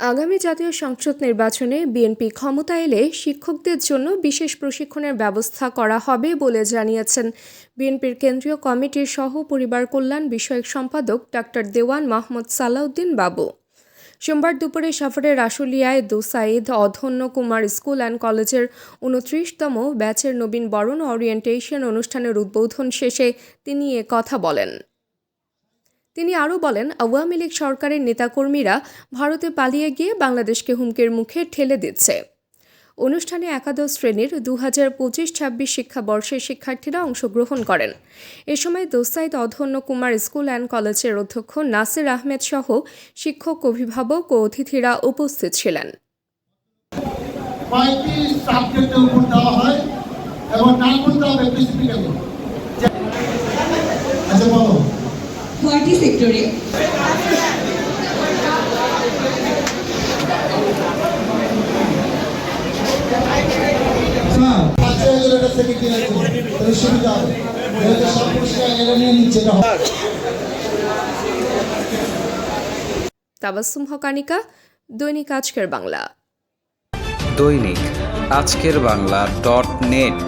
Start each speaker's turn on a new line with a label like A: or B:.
A: আগামী জাতীয় সংসদ নির্বাচনে বিএনপি ক্ষমতা এলে শিক্ষকদের জন্য বিশেষ প্রশিক্ষণের ব্যবস্থা করা হবে বলে জানিয়েছেন বিএনপির কেন্দ্রীয় কমিটির সহ পরিবার কল্যাণ বিষয়ক সম্পাদক ডাক্তার দেওয়ান মাহমুদ সালাউদ্দিন বাবু। সোমবার দুপুরে সাফারের আশুলিয়ায় দোসাইদ অধন্য কুমার স্কুল অ্যান্ড কলেজের উনত্রিশতম ব্যাচের নবীন বরণ ওরিয়েন্টেশন অনুষ্ঠানের উদ্বোধন শেষে তিনি এ কথা বলেন। তিনি আরও বলেন, আওয়ামী লীগ সরকারের নেতাকর্মীরা ভারতে পালিয়ে গিয়ে বাংলাদেশকে হুমকির মুখে ঠেলে দিচ্ছে। অনুষ্ঠানে একাদশ শ্রেণির দু হাজার পঁচিশ ছাব্বিশ শিক্ষাবর্ষের শিক্ষার্থীরা অংশগ্রহণ করেন। এ সময় দোসাইদ অধন্য কুমার স্কুল অ্যান্ড কলেজের অধ্যক্ষ নাসির আহমেদ সহ শিক্ষক, অভিভাবক ও অতিথিরা উপস্থিত ছিলেন।
B: কয়েকটি সাবজেক্টের উপর দেওয়া হয় এবং নাম বলতে হবে স্পেসিফিক্যালি আচ্ছা বলো
C: কয়টি সেক্টরে
B: সুবিধা হবে। সব পুরস্কার এটা নিয়ে নিচ্ছে
A: তাবাসুম হকানিকা দৈনিক আজকের বাংলা।
D: দৈনিক আজকের বাংলা ডট নেট।